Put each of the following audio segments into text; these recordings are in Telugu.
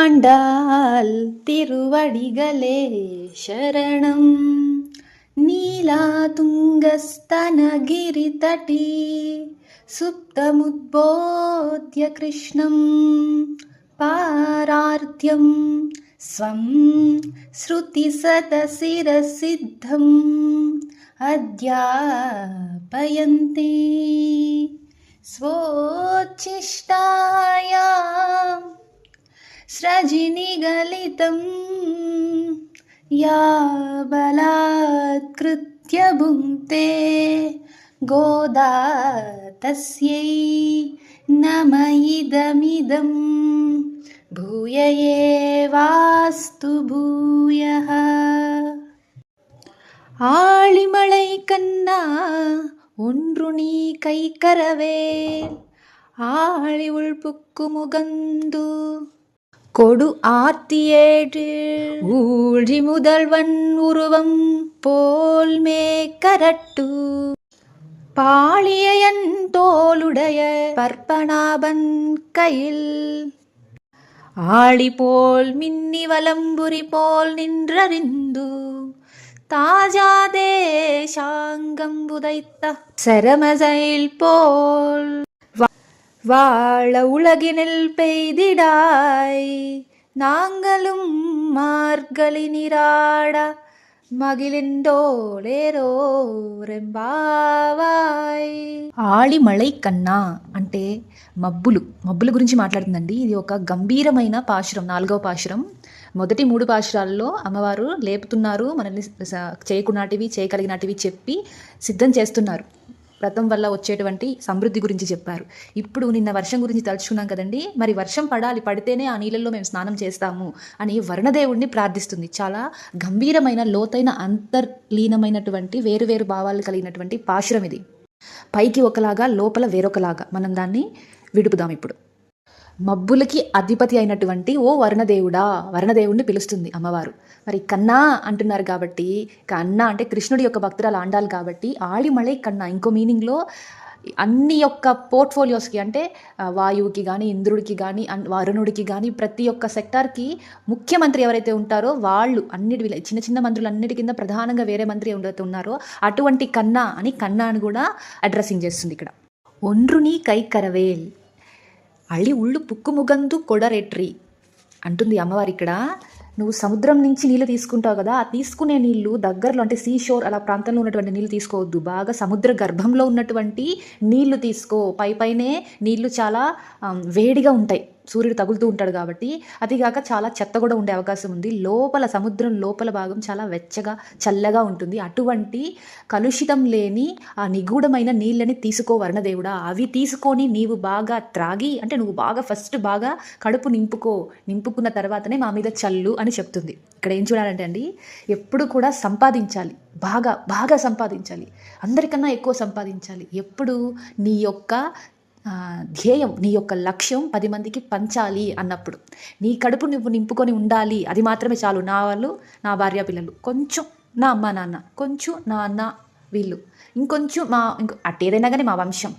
ஆண்டால் திருவடிகளே சரணம் நீலா துங்கஸ்தனகிரிதட்டி சுப்தமுத்போத்ய கிருஷ்ணம் பாரார்த்தியம் ஸ்வம் ஸ்ருதிசதசிரசித்தம் அத்யாபயந்தி ஸ்வோச்சிஷ்டாயாம் स्रजिनिगलितम् या बलात्कृत्य भुङ्क्ते गोदा तस्यै नम इदमिदं भूय एवास्तु भूयः ஆழிமழை கண்ணா ஒன்று நீ கைக்கரவே ஆழி உள்புக்கு முகந்து கொடு ஆர்த்தியேடு. ஊழி முதல்வன் உருவம் போல் மேக்கரட்டு பாளியன் தோளுடைய பற்பனாபன் கையில். ஆளி போல் மின்னி வலம்புரி போல் நின்றறிந்து. தாஜாதே சாங்கம் புதைத்த சரமசைல் போல். வாழ உலகினில் பெய்திடாய் நாங்களும் மார்கழி நீராட మగిలిండోలేరోరెంబావాయ్ ఆళిమళై కన్నా అంటే మబ్బులు మబ్బుల గురించి మాట్లాడుతుందండి ఇది ఒక గంభీరమైన పాశురం నాలుగవ పాశురం మొదటి మూడు పాశురాల్లో అమ్మవారు లేపుతున్నారు మనల్ని స- చేయకున్నాటివి చేయగలిగినటివి చెప్పి సిద్ధం చేస్తున్నారు వ్రతం వల్ల వచ్చేటువంటి సమృద్ధి గురించి చెప్పారు. ఇప్పుడు నిన్న వర్షం గురించి తలుచుకున్నాం కదండి. మరి వర్షం పడాలి పడితేనే ఆ నీళ్ళల్లో మేము స్నానం చేస్తాము అని వరుణదేవుడిని ప్రార్థిస్తుంది. చాలా గంభీరమైన లోతైన అంతర్లీనమైనటువంటి వేరు వేరు భావాలు కలిగినటువంటి పాశురం ఇది. పైకి ఒకలాగా లోపల వేరొకలాగా. మనం దాన్ని విడుపుదాం ఇప్పుడు. మబ్బులకి అధిపతి అయినటువంటి ఓ వరుణదేవుడా వరుణదేవుడిని పిలుస్తుంది అమ్మవారు. మరి కన్నా అంటున్నారు కాబట్టి కన్నా అంటే కృష్ణుడి యొక్క భక్తురాలు ఆండాలి కాబట్టి ఆడిమళై కన్నా ఇంకో మీనింగ్లో అన్ని యొక్క పోర్ట్ఫోలియోస్కి అంటే వాయువుకి కానీ ఇంద్రుడికి కానీ అన్- వరుణుడికి కానీ ప్రతి ఒక్క సెక్టార్కి ముఖ్యమంత్రి ఎవరైతే ఉంటారో వాళ్ళు అన్నిటి చిన్న చిన్న మంత్రులు అన్నిటి కింద ప్రధానంగా వేరే మంత్రి ఎవరైతే ఉన్నారో అటువంటి కన్నా అని కన్నా అని కూడా అడ్రస్సింగ్ చేస్తుంది ఇక్కడ. ఒండ్రుని కైకరవేల్ అళ్ళి ఉళ్ళు పుక్కుముగందు కొడరెట్రి అంటుంది అమ్మవారి ఇక్కడ. నువ్వు సముద్రం నుంచి నీళ్ళు తీసుకుంటావు కదా ఆ తీసుకునే నీళ్ళు దగ్గరలో అంటే సీ షోర్ అలా ప్రాంతంలో ఉన్నటువంటి నీళ్ళు తీసుకోవద్దు. బాగా సముద్ర గర్భంలో ఉన్నటువంటి నీళ్ళు తీసుకో. పై పైనే నీళ్ళు చాలా వేడిగా ఉంటాయి. సూర్యుడు తగులుతూ ఉంటాడు కాబట్టి అదిగాక చాలా చెత్త కూడా ఉండే అవకాశం ఉంది. లోపల సముద్రం లోపల భాగం చాలా వెచ్చగా చల్లగా ఉంటుంది. అటువంటి కలుషితం లేని ఆ నిగూఢమైన నీళ్ళని తీసుకో వర్ణదేవుడా. అవి తీసుకొని నీవు బాగా త్రాగి అంటే నువ్వు బాగా ఫస్ట్ బాగా కడుపు నింపుకో నింపుకున్న తర్వాతనే మా మీద చల్లు అని చెప్తుంది. ఇక్కడ ఏం చూడాలంటే అండి ఎప్పుడు కూడా సంపాదించాలి. బాగా బాగా సంపాదించాలి. అందరికన్నా ఎక్కువ సంపాదించాలి. ఎప్పుడు నీ యొక్క ధ్యేయం నీ యొక్క లక్ష్యం పది మందికి పంచాలి అన్నప్పుడు. నీ కడుపు నువ్వు నింపుకొని ఉండాలి అది మాత్రమే చాలు. నా వాళ్ళు నా భార్య పిల్లలు. కొంచెం నా అమ్మ నాన్న. కొంచెం నా అన్న వీళ్ళు. ఇంకొంచెం మా ఇంకో అటు ఏదైనా కానీ మా వంశం.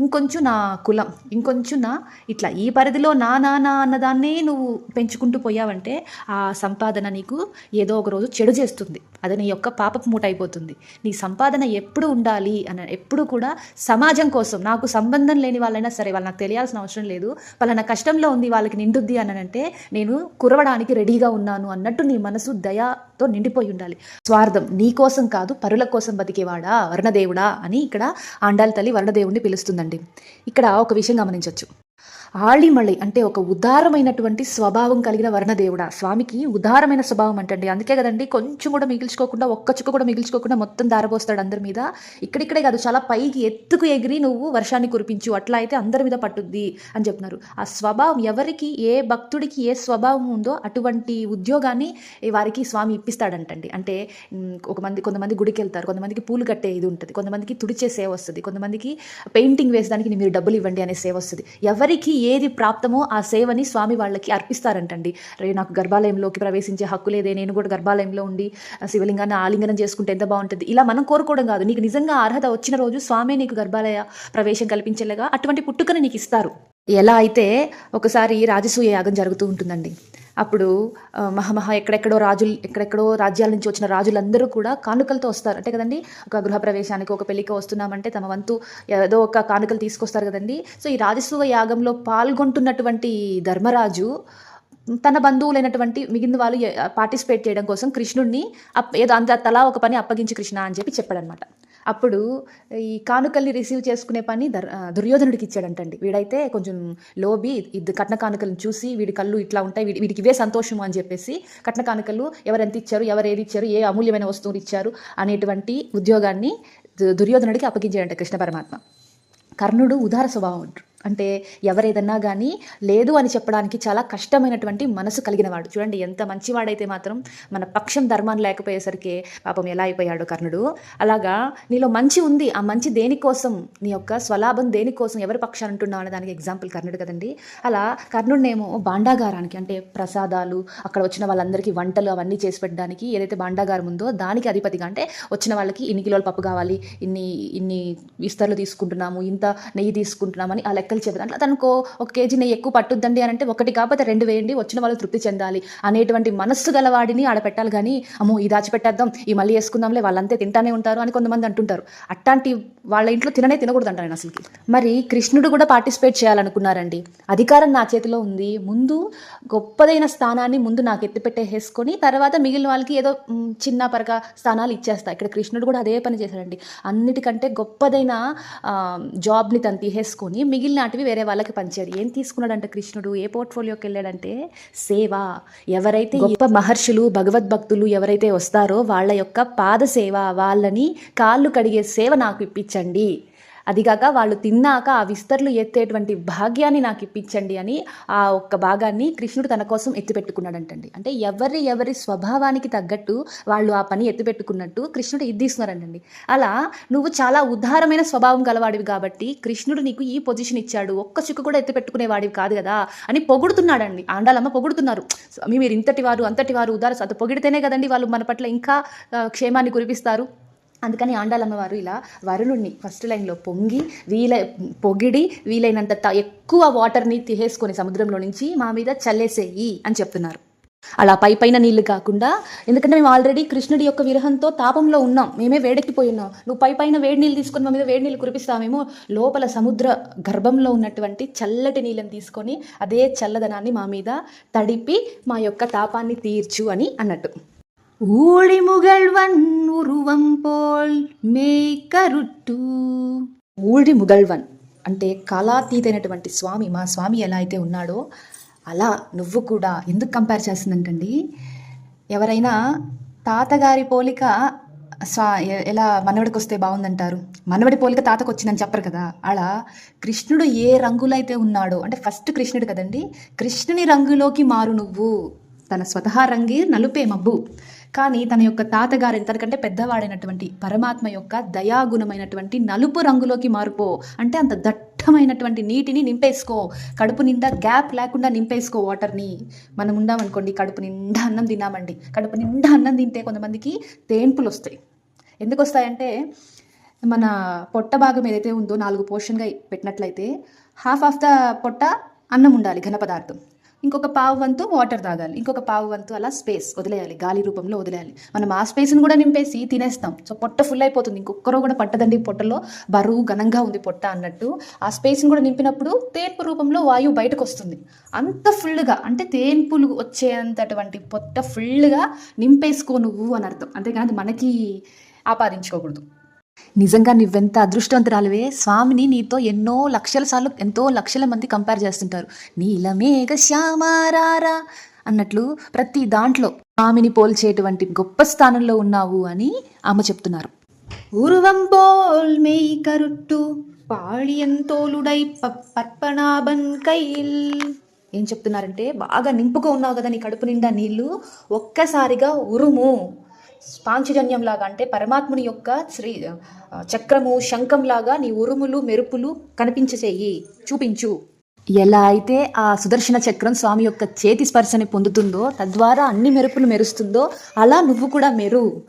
ఇంకొంచెం నా కులం ఇంకొంచెం నా ఇట్లా. ఈ పరిధిలో నా నాన్న అన్నదాన్నే నువ్వు పెంచుకుంటూ పోయావంటే ఆ సంపాదన నీకు ఏదో ఒక రోజు చెడు చేస్తుంది. అది నీ యొక్క పాపపు మూట అయిపోతుంది. నీ సంపాదన ఎప్పుడు ఉండాలి అని ఎప్పుడు కూడా సమాజం కోసం నాకు సంబంధం లేని వాళ్ళైనా సరే వాళ్ళు నాకు తెలియాల్సిన అవసరం లేదు. వాళ్ళ కష్టంలో ఉంది వాళ్ళకి నిండుద్ది అని అంటే నేను కురవడానికి రెడీగా ఉన్నాను అన్నట్టు నీ మనసు స్వార్థంతో నిండిపోయి ఉండాలి. స్వార్థం నీ కోసం కాదు పరుల కోసం బతికేవాడా? వర్ణదేవుడా అని ఇక్కడ ఆండాలి తల్లి వర్ణదేవుడిని పిలుస్తుందండి. ఇక్కడ ఒక విషయం గమనించవచ్చు ఆళిమళి అంటే ఒక ఉదారమైనటువంటి స్వభావం కలిగిన వర్ణదేవుడా. స్వామికి ఉదారమైన స్వభావం అంటండి. అందుకే కదండి కొంచెం కూడా మిగిల్చుకోకుండా ఒక్క చుక్క కూడా మిగిల్చుకోకుండా మొత్తం దారబోస్తాడు అందరి మీద. ఇక్కడిక్కడే కాదు చాలా పైకి ఎత్తుకు ఎగిరి నువ్వు వర్షాన్ని కురిపించు అట్లా అయితే అందరి మీద పట్టుద్ది అని చెప్తున్నారు. ఆ స్వభావం ఎవరికి ఏ భక్తుడికి ఏ స్వభావం ఉందో అటువంటి ఉద్యోగాన్ని వారికి స్వామి ఇప్పిస్తాడంటండి. అంటే ఒక మంది కొంతమంది గుడికి వెళ్తారు కొంతమందికి పూలు కట్టే ఇది ఉంటుంది కొంతమందికి తుడిచే సేవ వస్తుంది కొంతమందికి పెయింటింగ్ వేసడానికి మీరు డబ్బులు ఇవ్వండి అనే సేవ వస్తుంది. ఎవరికి ఏది ప్రాప్తమో ఆ సేవని స్వామి వాళ్ళకి అర్పిస్తారంటండి. రే నాకు గర్భాలయంలోకి ప్రవేశించే హక్కు లేదే నేను కూడా గర్భాలయంలో ఉండి శివలింగాన్ని ఆలింగనం చేసుకుంటే ఎంత బాగుంటుంది? ఇలా మనం కోరుకోవడం కాదు. నీకు నిజంగా అర్హత వచ్చిన రోజు స్వామి నీకు గర్భాలయ ప్రవేశం కల్పించేలాగా అటువంటి పుట్టుకను నీకు ఇస్తారు. ఎలా అయితే ఒకసారి రాజసూయ యాగం జరుగుతూ ఉంటుందండి. అప్పుడు మహామహా ఎక్కడెక్కడో రాజులు ఎక్కడెక్కడో రాజ్యాల నుంచి వచ్చిన రాజులందరూ కూడా కానుకలతో వస్తారు. అంటే కదండి ఒక గృహప్రవేశానికి ఒక పెళ్ళికి వస్తున్నామంటే తమ వంతు ఏదో ఒక కానుకలు తీసుకొస్తారు కదండి. సో ఈ రాజసూవ యాగంలో పాల్గొంటున్నటువంటి ధర్మరాజు తన బంధువులైనటువంటి మిగిలిన వాళ్ళు పార్టిసిపేట్ చేయడం కోసం కృష్ణుడిని అప్ ఏదో అంత తలా ఒక పని అప్పగించి కృష్ణ అని చెప్పి చెప్పాడనమాట. అప్పుడు ఈ కానుకల్ని రిసీవ్ చేసుకునే పని దర్ దుర్యోధనుడికి ఇచ్చాడంటండి. వీడైతే కొంచెం లోబి ఇది కట్న కానుకలను చూసి వీడి కళ్ళు ఇట్లా ఉంటాయి వీడి వీడికి ఇవే సంతోషము అని చెప్పేసి కట్న కానుకలు ఎవరెంత ఇచ్చారు ఎవరు ఏది ఇచ్చారు ఏ అమూల్యమైన వస్తువులు ఇచ్చారు అనేటువంటి ఉద్యోగాన్ని దు- దుర్యోధనుడికి అప్పగించాడంట కృష్ణ పరమాత్మ. కర్ణుడు ఉదార స్వభావం అంటే ఎవరేదన్నా కానీ లేదు అని చెప్పడానికి చాలా కష్టమైనటువంటి మనసు కలిగినవాడు. చూడండి ఎంత మంచివాడైతే మాత్రం మన పక్షం ధర్మాన్ని లేకపోయేసరికి పాపం ఎలా అయిపోయాడు కర్ణుడు. అలాగా నీలో మంచి ఉంది ఆ మంచి దేనికోసం? నీ యొక్క స్వలాభం దేనికోసం? ఎవరి పక్షాన్ని ఉంటున్నావు అనే దానికి ఎగ్జాంపుల్ కర్ణుడు కదండి. అలా కర్ణుడినేమో భాండాగారానికి అంటే ప్రసాదాలు అక్కడ వచ్చిన వాళ్ళందరికీ వంటలు అవన్నీ చేసి పెట్టడానికి ఏదైతే భాండాగారం ఉందో దానికి అధిపతిగా అంటే వచ్చిన వాళ్ళకి ఇన్ని కిలోల పప్పు కావాలి ఇన్ని ఇన్ని విస్తరులు తీసుకుంటున్నాము ఇంత నెయ్యి తీసుకుంటున్నామని అలా లెక్కలు చెప్పి దాంట్లో తనకు ఒక కేజీ నెయ్యి ఎక్కువ పట్టుద్దండి అని అంటే ఒకటి కాకపోతే రెండు వేయండి వచ్చిన వాళ్ళు తృప్తి చెందాలి అనేటువంటి మనస్సు గలవాడిని ఆడ పెట్టాలి కానీ అమ్మో ఇది దాచిపెట్టేద్దాం ఈ మళ్ళీ వేసుకుందాంలే వాళ్ళంతే తింటానే ఉంటారు అని కొంతమంది అంటుంటారు. అట్లాంటి వాళ్ళ ఇంట్లో తిననే తినకూడదు అంటారు నేను అసలుకి. మరి కృష్ణుడు కూడా పార్టిసిపేట్ చేయాలనుకున్నారండి. అధికారం నా చేతిలో ఉంది. ముందు గొప్పదైన స్థానాన్ని ముందు నాకు ఎత్తిపెట్టేసుకొని తర్వాత మిగిలిన వాళ్ళకి ఏదో చిన్న పరగా స్థానాలు ఇచ్చేస్తా. ఇక్కడ కృష్ణుడు కూడా అదే పని చేశాడండి. అన్నిటికంటే గొప్పదైన జాబ్ని తను తీసేసుకొని మిగిలినటివి వేరే వాళ్ళకి పంచాడు ఏం తీసుకున్నాడంటే కృష్ణుడు? ఏ పోర్ట్ఫోలియోకి వెళ్ళాడంటే సేవ. ఎవరైతే గొప్ప మహర్షులు భగవద్భక్తులు ఎవరైతే వస్తారో వాళ్ళ యొక్క పాద సేవ వాళ్ళని కాళ్ళు కడిగే సేవ నాకు ఇప్పించండి. అదిగాక వాళ్ళు తిన్నాక ఆ విస్తర్లు ఎత్తేటువంటి భాగ్యాన్ని నాకు ఇప్పించండి అని ఆ ఒక్క భాగాన్ని కృష్ణుడు తన కోసం ఎత్తిపెట్టుకున్నాడంటండి. అంటే ఎవరి ఎవరి స్వభావానికి తగ్గట్టు వాళ్ళు ఆ పని ఎత్తిపెట్టుకున్నట్టు కృష్ణుడు ఇది అలా నువ్వు చాలా ఉదారమైన స్వభావం గలవాడివి కాబట్టి కృష్ణుడు నీకు ఈ పొజిషన్ ఇచ్చాడు ఒక్క చిక్కు కూడా ఎత్తిపెట్టుకునేవాడివి కాదు కదా అని పొగుడుతున్నాడండి. ఆండాలమ్మ పొగుడుతున్నారు. స్వామి మీరు ఇంతటి వారు అంతటి వారు ఉదార అంత పొగిడితేనే కదండి వాళ్ళు మన పట్ల ఇంకా క్షేమాన్ని కురిపిస్తారు. అందుకని ఆండాలమ్మ వారు ఇలా వరుణుడిని ఫస్ట్ లైన్లో పొంగి వీల పొగిడి వీలైనంత త- ఎక్కువ వాటర్ని తీసేసుకొని సముద్రంలో నుంచి మా మీద చల్లేసేయి అని చెప్తున్నారు. అలా పై పైన నీళ్ళు కాకుండా ఎందుకంటే మేము ఆల్రెడీ కృష్ణుడి యొక్క విరహంతో తాపంలో ఉన్నాం. మేమే వేడెక్కిపోయి ఉన్నాం. నువ్వు పై పైన వేడి నీళ్ళు తీసుకొని మా మీద వేడి నీళ్ళు కురిపిస్తామేమో లోపల సముద్ర గర్భంలో ఉన్నటువంటి చల్లటి నీళ్ళని తీసుకొని అదే చల్లదనాన్ని మా మీద తడిపి మా యొక్క తాపాన్ని తీర్చు అని అన్నట్టు. ஊழி முகழ்வன் உருவம் போல் మేకరుట్టు ఊడి ముగల్వన్ అంటే కళాతీతైనటువంటి స్వామి మా స్వామి ఎలా అయితే ఉన్నాడో అలా నువ్వు కూడా ఎందుకు కంపేర్ చేస్తుందంటండి ఎవరైనా తాతగారి పోలిక స్వా ఎ- ఎలా మనవడికి వస్తే బాగుందంటారు మనవడి పోలిక తాతకు వచ్చిందని చెప్పరు కదా అలా కృష్ణుడు ఏ రంగులో అయితే ఉన్నాడో అంటే ఫస్ట్ కృష్ణుడు కదండి కృష్ణుని రంగులోకి మారు నువ్వు తన స్వతహా రంగే నలుపే మబ్బు కానీ తన యొక్క తాతగారు ఎంతకంటే పెద్దవాడైనటువంటి పరమాత్మ యొక్క దయాగుణమైనటువంటి నలుపు రంగులోకి మారిపో. అంటే అంత దట్టమైనటువంటి నీటిని నింపేసుకో. కడుపు నిండా గ్యాప్ లేకుండా నింపేసుకో వాటర్ని. మనం ఉండామనుకోండి కడుపు నిండా అన్నం తిన్నామండి. కడుపు నిండా అన్నం తింటే కొంతమందికి తేన్పులు వస్తాయి ఎందుకు వస్తాయంటే మన పొట్ట భాగం ఏదైతే ఉందో నాలుగు పోర్షన్గా పెట్టినట్లయితే హాఫ్ ఆఫ్ ద పొట్ట అన్నం ఉండాలి ఘన పదార్థం. ఇంకొక పావు వంతు వాటర్ తాగాలి. ఇంకొక పావు వంతు అలా స్పేస్ వదిలేయాలి. గాలి రూపంలో వదిలేయాలి. మనం ఆ స్పేస్ని కూడా నింపేసి తినేస్తాం. సో పొట్ట ఫుల్ అయిపోతుంది. ఇంకొకరు కూడా పట్టదండి పొట్టలో. బరువు ఘనంగా ఉంది పొట్ట అన్నట్టు. ఆ స్పేస్ని కూడా నింపినప్పుడు తేన్పు రూపంలో వాయువు బయటకు వస్తుంది అంత ఫుల్గా అంటే తేన్పులు వచ్చేంతటువంటి పొట్ట ఫుల్గా నింపేసుకో నువ్వు అని అర్థం. అంతేకాదు మనకి ఆపాదించుకోకూడదు. నిజంగా నువ్వెంత అదృష్టవంతురాలివే? స్వామిని నీతో ఎన్నో లక్షల సార్లు ఎంతో లక్షల మంది కంపేర్ చేస్తుంటారు. నీలమేఘ శ్యామారారా అన్నట్లు ప్రతి దాంట్లో స్వామిని పోల్చేటువంటి గొప్ప స్థానంలో ఉన్నావు అని ఆమె చెప్తున్నారు. ఉరువం పోల్ మెయ్ కరుట్టు పాళియంతోలుడై పర్పణాబన్ కైల్. ఏం చెప్తున్నారంటే బాగా నింపుకో ఉన్నావు కదా నీ కడుపు నిండా నీళ్ళు ఒక్కసారిగా ఉరుము. పాంచజన్యంలాగా అంటే పరమాత్ముని యొక్క శ్రీ చక్రము శంఖంలాగా నీ ఉరుములు మెరుపులు కనిపించచేయి. చూపించు. ఎలా అయితే ఆ సుదర్శన చక్రం స్వామి యొక్క చేతి స్పర్శని పొందుతుందో తద్వారా అన్ని మెరుపులు మెరుస్తుందో అలా నువ్వు కూడా మెరు.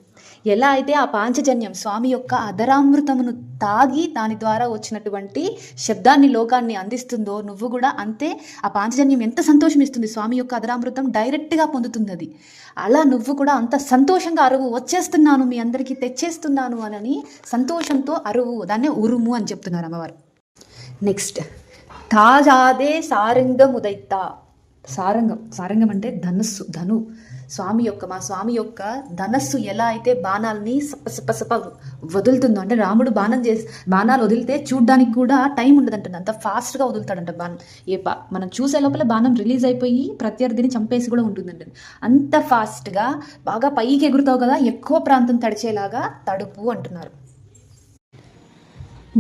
ఎలా అయితే ఆ పాంచజన్యం స్వామి యొక్క అధరామృతమును తాగి దాని ద్వారా వచ్చినటువంటి శబ్దాన్ని లోకాన్ని అందిస్తుందో నువ్వు కూడా అంతే ఆ పాంచజన్యం ఎంత సంతోషం ఇస్తుంది స్వామి యొక్క అధరామృతం డైరెక్ట్గా పొందుతుంది అది అలా నువ్వు కూడా అంత సంతోషంగా అరువు వచ్చేస్తున్నాను మీ అందరికీ తెచ్చేస్తున్నాను అని సంతోషంతో అరువు దాన్నే ఉరుము అని చెప్తున్నారు అమ్మవారు. నెక్స్ట్ తాజాదే సారంగముదైత సారంగం సారంగం అంటే ధనుస్సు ధను. స్వామి యొక్క మా స్వామి యొక్క ధనస్సు ఎలా అయితే బాణాలని సప వదులుతుందో అంటే రాముడు బాణం చేసి బాణాలు వదిలితే చూడడానికి కూడా టైం ఉండదంట అంత ఫాస్ట్గా వదులుతాడంట బాణం. ఏ బా మనం చూసే లోపల బాణం రిలీజ్ అయిపోయి ప్రత్యర్థిని చంపేసి కూడా ఉంటుందంట అంత ఫాస్ట్గా బాగా పైకి ఎగురుతావు కదా ఎక్కువ ప్రాంతం తడిచేలాగా తడుపు అంటున్నారు.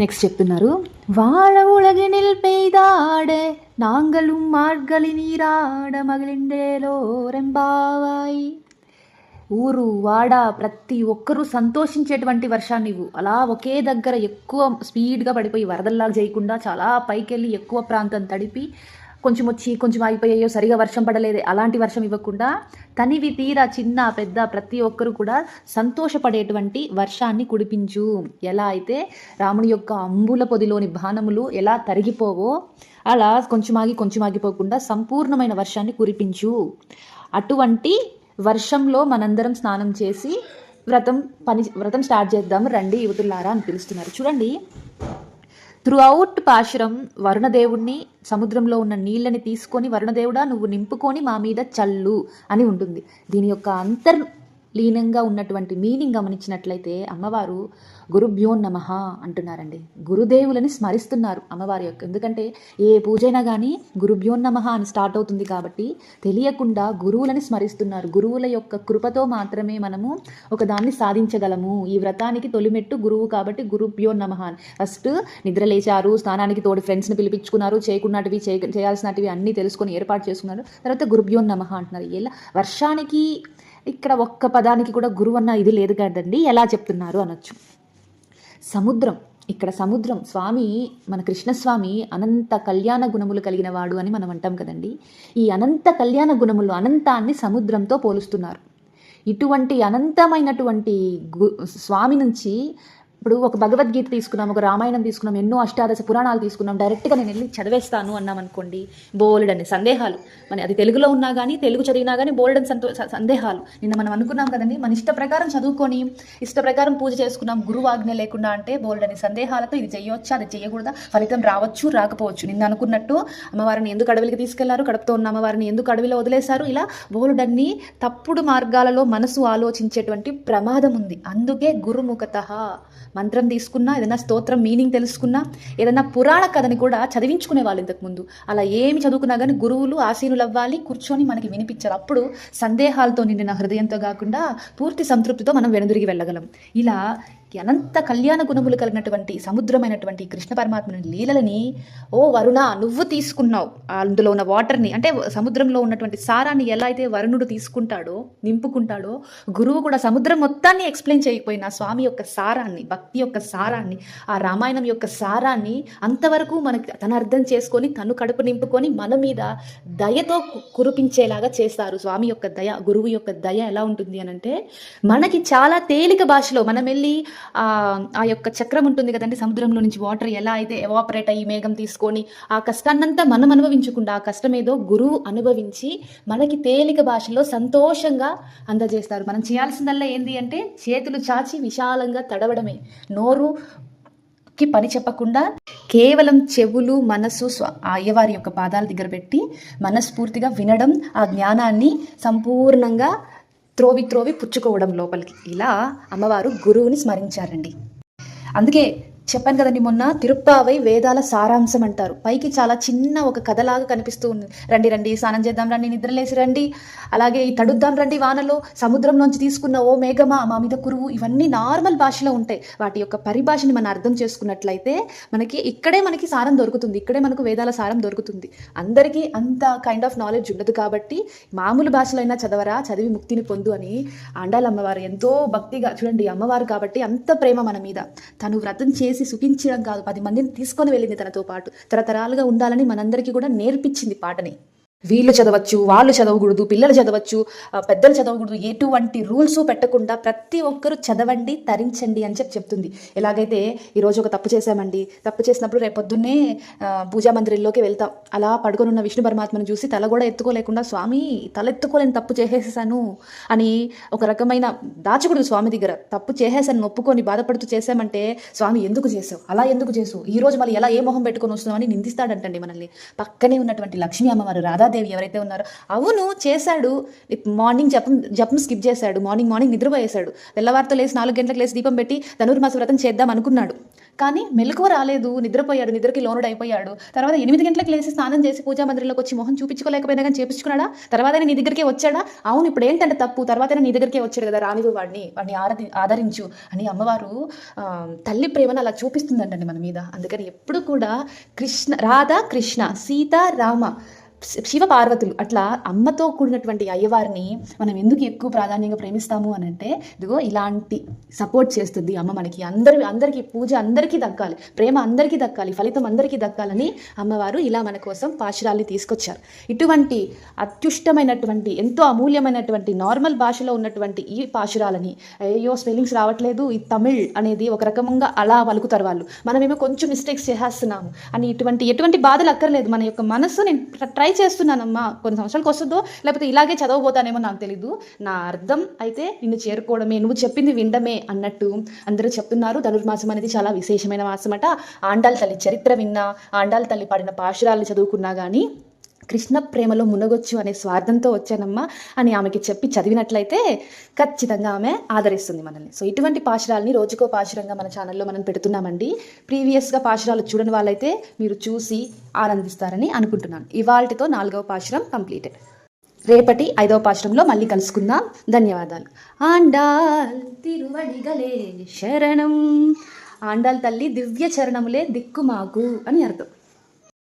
நெக்ஸ்ட் చెప్తున్నారు வாழ உலகினில் பெய்தாட நாங்களும் மார்கழி நீராட మగిలిండేలోరెంబావాయి ఊరు వాడ ప్రతి ఒక్కరూ సంతోషించేటువంటి వర్షాన్ని ఇవ్వు అలా ఒకే దగ్గర ఎక్కువ స్పీడ్గా పడిపోయి వరదల్లాగా చేయకుండా చాలా పైకి వెళ్ళి ఎక్కువ ప్రాంతం తడిపి కొంచెం వచ్చి కొంచెం అయిపోయాయో సరిగా వర్షం పడలేదే అలాంటి వర్షం ఇవ్వకుండా తనివి తీరా చిన్న పెద్ద ప్రతి ఒక్కరు కూడా సంతోషపడేటువంటి వర్షాన్ని కుడిపించు. ఎలా అయితే రాముని యొక్క అంబుల పొదిలోని బాణములు ఎలా తరిగిపోవో అలా కొంచెం ఆగి కొంచెం ఆగిపోకుండా సంపూర్ణమైన వర్షాన్ని కురిపించు. అటువంటి వర్షంలో మనందరం స్నానం చేసి వ్రతం పని వ్రతం స్టార్ట్ చేద్దాం. రండి యువతులారా అని పిలుస్తున్నారు. చూడండి. త్రూ అవుట్ పాశురం వరుణదేవుణ్ణి సముద్రంలో ఉన్న నీళ్ళని తీసుకొని వరుణదేవుడా నువ్వు నింపుకొని మా మీద చల్లు అని ఉంటుంది. దీని యొక్క అంతర్లీనంగా ఉన్నటువంటి మీనింగ్ గమనించినట్లయితే అమ్మవారు గురుభ్యో నమ అంటున్నారండి. గురుదేవులని స్మరిస్తున్నారు అమ్మవారి యొక్క. ఎందుకంటే ఏ పూజైనా కానీ గురుభ్యో నమ అని స్టార్ట్ అవుతుంది కాబట్టి తెలియకుండా గురువులని స్మరిస్తున్నారు. గురువుల యొక్క కృపతో మాత్రమే మనము ఒకదాన్ని సాధించగలము. ఈ వ్రతానికి తొలిమెట్టు గురువు కాబట్టి గురుభ్యో నమ అని. ఫస్ట్ నిద్ర లేచారు స్నానానికి తోడు ఫ్రెండ్స్ని పిలిపించుకున్నారు చేయకున్నటివి చేయాల్సినటివి అన్నీ తెలుసుకొని ఏర్పాటు చేసుకున్నారు. తర్వాత గురుభ్యో నమ అంటున్నారు. ఎలా? వర్షానికి ఇక్కడ ఒక్క పదానికి కూడా గురువు అన్న ఇది లేదు కదండి. ఎలా చెప్తున్నారు అనొచ్చు. సముద్రం. ఇక్కడ సముద్రం. స్వామి మన కృష్ణస్వామి అనంత కళ్యాణ గుణములు కలిగిన వాడు అని మనం అంటాం కదండి. ఈ అనంత కళ్యాణ గుణములు అనంతాన్ని సముద్రంతో పోలుస్తున్నారు. ఇటువంటి అనంతమైనటువంటి గు స్వామి నుంచి ఇప్పుడు ఒక భగవద్గీత తీసుకున్నాం ఒక రామాయణం తీసుకున్నాం ఎన్నో అష్టాదశ పురాణాలు తీసుకున్నాం డైరెక్ట్గా నేను వెళ్ళి చదివేస్తాను అన్నాం అనుకోండి బోల్డని సందేహాలు. మన అది తెలుగులో ఉన్నా కానీ తెలుగు చదివినా కానీ బోల్డని సంతో సందేహాలు. నిన్న మనం అనుకున్నాం కదండి మన ఇష్ట ప్రకారం చదువుకొని ఇష్ట ప్రకారం పూజ చేసుకున్నాం గురువు ఆజ్ఞ లేకుండా అంటే బోల్డని సందేహాలతో ఇది చేయొచ్చా అది చేయకూడదా? ఫలితం రావచ్చు రాకపోవచ్చు. నిన్న అనుకున్నట్టు అమ్మవారిని ఎందుకు అడవికి తీసుకెళ్ళారు కడుపుతో ఉన్న అమ్మవారిని ఎందుకు అడవిలో వదిలేశారు? ఇలా బోల్డన్ని తప్పుడు మార్గాలలో మనసు ఆలోచించేటువంటి ప్రమాదం ఉంది. అందుకే గురుముఖత మంత్రం తీసుకున్నా ఏదైనా స్తోత్రం మీనింగ్ తెలుసుకున్నా ఏదైనా పురాణ కథని కూడా చదివించుకునే వాళ్ళు ఇంతకుముందు అలా ఏమి చదువుకున్నా కానీ గురువులు ఆసీనులు అవ్వాలి కూర్చొని మనకి వినిపించారు. అప్పుడు సందేహాలతో నిండిన హృదయంతో కాకుండా పూర్తి సంతృప్తితో మనం వెనుదిరిగి వెళ్ళగలం. ఇలా అనంత కళ్యాణ గుణములు కలిగినటువంటి సముద్రమైనటువంటి కృష్ణ పరమాత్మ లీలలని ఓ వరుణ నువ్వు తీసుకున్నావు. అందులో ఉన్న వాటర్ని అంటే సముద్రంలో ఉన్నటువంటి సారాన్ని ఎలా అయితే వరుణుడు తీసుకుంటాడో నింపుకుంటాడో గురువు కూడా సముద్రం మొత్తాన్ని ఎక్స్ప్లెయిన్ చేయకపోయినా స్వామి యొక్క సారాన్ని భక్తి యొక్క సారాన్ని ఆ రామాయణం యొక్క సారాన్ని అంతవరకు మనకి తను అర్థం చేసుకొని తను కడుపు నింపుకొని మన మీద దయతో కు- కురిపించేలాగా చేస్తారు. స్వామి యొక్క దయ గురువు యొక్క దయ ఎలా ఉంటుంది అని అంటే మనకి చాలా తేలిక భాషలో మనం వెళ్ళి ఆ యొక్క చక్రం ఉంటుంది కదండి సముద్రంలో నుంచి వాటర్ ఎలా అయితే ఎవాపరేట్ అయ్యి మేఘం తీసుకొని ఆ కష్టాన్నంతా మనం అనుభవించకుండా ఆ కష్టం ఏదో గురువు అనుభవించి మనకి తేలిక భాషలో సంతోషంగా అందజేస్తారు. మనం చేయాల్సిందల్లా ఏంది అంటే చేతులు చాచి విశాలంగా తడవడమే. నోరు కి పని చెప్పకుండా కేవలం చెవులు మనసు అయ్యవారి యొక్క పాదాల దగ్గర పెట్టి మనస్ఫూర్తిగా వినడం ఆ జ్ఞానాన్ని సంపూర్ణంగా త్రోవి త్రోవి పుచ్చుకోవడం లోపలికి. ఇలా అమ్మవారు గురువుని స్మరించారండి. అందుకే చెప్పాను కదండి మొన్న తిరుప్పావై వేదాల సారాంశం అంటారు. పైకి చాలా చిన్న ఒక కథలాగా కనిపిస్తూ ఉంది. రండి రండి స్నానం చేద్దాం రండి నిద్రలేసి రండి. అలాగే ఈ తడుద్దాం రండి వానలో సముద్రంలోంచి తీసుకున్న ఓ మేఘమా మా మీద కురువు ఇవన్నీ నార్మల్ భాషలో ఉంటాయి. వాటి యొక్క పరిభాషని మనం అర్థం చేసుకున్నట్లయితే మనకి ఇక్కడే మనకి సారం దొరుకుతుంది. ఇక్కడే మనకు వేదాల సారం దొరుకుతుంది. అందరికీ అంత కైండ్ ఆఫ్ నాలెడ్జ్ ఉండదు కాబట్టి మామూలు భాషలో అయినా చదవరా చదివి ముక్తిని పొందు అని ఆండాల అమ్మవారు ఎంతో భక్తిగా చూడండి అమ్మవారు కాబట్టి అంత ప్రేమ మన మీద. తను వ్రతం చేసి సుఖించడం కాదు. పది మందిని తీసుకొని వెళ్ళింది తనతో పాటు. తరతరాలుగా ఉండాలని మనందరికీ కూడా నేర్పించింది పాటని. వీళ్ళు చదవచ్చు వాళ్ళు చదవకూడదు పిల్లలు చదవచ్చు పెద్దలు చదవకూడదు ఎటువంటి రూల్స్ పెట్టకుండా ప్రతి ఒక్కరూ చదవండి తరించండి అని చెప్పి చెప్తుంది. ఎలాగైతే ఈరోజు ఒక తప్పు చేశామండి తప్పు చేసినప్పుడు రేపు పొద్దున్నే పూజా మందిరంలోకి వెళ్తాం. అలా పడుకొని ఉన్న విష్ణు పరమాత్మను చూసి తల కూడా ఎత్తుకోలేకుండా స్వామి తల ఎత్తుకోలేని తప్పు చేసేసాను అని ఒక రకమైన దాచకూడదు స్వామి దగ్గర. తప్పు చేసేసాను ఒప్పుకొని బాధపడుతూ చేశామంటే స్వామి ఎందుకు చేసావు అలా ఎందుకు చేసావు ఈరోజు మళ్ళీ ఎలా ఏ మొహం పెట్టుకొని వస్తున్నామని అని నిందిస్తాడంటండి మనల్ని. పక్కనే ఉన్నటువంటి లక్ష్మీ అమ్మవారు రాధా రాధాదేవి ఎవరైతే ఉన్నారో అవును చేశాడు. మార్నింగ్ జపం జపం స్కిప్ చేశాడు. మార్నింగ్ మార్నింగ్ నిద్రపోయేశాడు. తెల్లవారితో లేసి నాలుగు గంటలకు లేసి దీపం పెట్టి ధనుర్మాస వ్రతం చేద్దాం అనుకున్నాడు. కానీ మెలకువ రాలేదు. నిద్రపోయాడు. నిద్రకి లోనుడు అయిపోయాడు. తర్వాత ఎనిమిది గంటలకు లేసి స్నానం చేసి పూజా మందిరంలోకి వచ్చి మొహం చూపించుకోలేకపోయినా కానీ చేపించుకున్నాడా? తర్వాత నీ దగ్గరికే వచ్చాడా? అవును ఇప్పుడు ఏంటంటే తప్పు. తర్వాత నీ దగ్గరికే వచ్చాడు కదా రానివ్వు వాడిని. వాడిని ఆరాధి ఆదరించు అని అమ్మవారు తల్లి ప్రేమను అలా చూపిస్తుందంటండి మన మీద. అందుకని ఎప్పుడు కూడా కృష్ణ రాధా కృష్ణ సీత రామ శివ పార్వతులు అట్లా అమ్మతో కూడినటువంటి అయ్యవారిని మనం ఎందుకు ఎక్కువ ప్రాధాన్యంగా ప్రేమిస్తాము అని అంటే ఇదిగో ఇలాంటి సపోర్ట్ చేస్తుంది అమ్మ మనకి. అందరి అందరికీ పూజ అందరికీ దక్కాలి ప్రేమ అందరికీ దక్కాలి ఫలితం అందరికీ దక్కాలని అమ్మవారు ఇలా మన కోసం పాశురాల్ని తీసుకొచ్చారు. ఇటువంటి అత్యుష్టమైనటువంటి ఎంతో అమూల్యమైనటువంటి నార్మల్ భాషలో ఉన్నటువంటి ఈ పాశురాలని అయ్యో స్పెల్లింగ్స్ రావట్లేదు ఈ తమిళ్ అనేది ఒక రకంగా అలా పలుకుతారు వాళ్ళు. మనమేమో కొంచెం మిస్టేక్స్ చేసేస్తున్నాము అని ఇటువంటి ఎటువంటి బాధలు అక్కర్లేదు. మన యొక్క మనసు నేను ట్రై చేస్తున్నానమ్మా. కొన్ని సంవత్సరాలకు వస్తుందో లేకపోతే ఇలాగే చదవబోతానేమో నాకు తెలీదు. నా అర్థం అయితే నిన్ను చేరుకోవడమే నువ్వు చెప్పింది వినడమే అన్నట్టు అందరూ చెప్తున్నారు. ధనుర్మాసం అనేది చాలా విశేషమైన మాసం అట ఆండాల తల్లి చరిత్ర విన్నా ఆండాల తల్లి పాడిన పాశురాలు చదువుకున్నా కానీ కృష్ణ ప్రేమలో మునగొచ్చు అనే స్వార్థంతో వచ్చానమ్మా అని ఆమెకి చెప్పి చదివినట్లయితే ఖచ్చితంగా ఆమె ఆదరిస్తుంది మనల్ని. సో ఇటువంటి పాశురాలని రోజుకో పాశురంగా మన ఛానల్లో మనం పెడుతున్నామండి. ప్రీవియస్గా పాశురాలు చూడని వాళ్ళైతే మీరు చూసి ఆనందిస్తారని అనుకుంటున్నాను. ఇవాళతో నాలుగవ పాశురం కంప్లీటెడ్. రేపటి ఐదవ పాశ్రంలో మళ్ళీ కలుసుకుందాం. ధన్యవాదాలు. ఆండాల్ తిరువడిగలే శరణం. ఆండాల్ తల్లి దివ్య చరణములే దిక్కు మాకు అని అర్థం.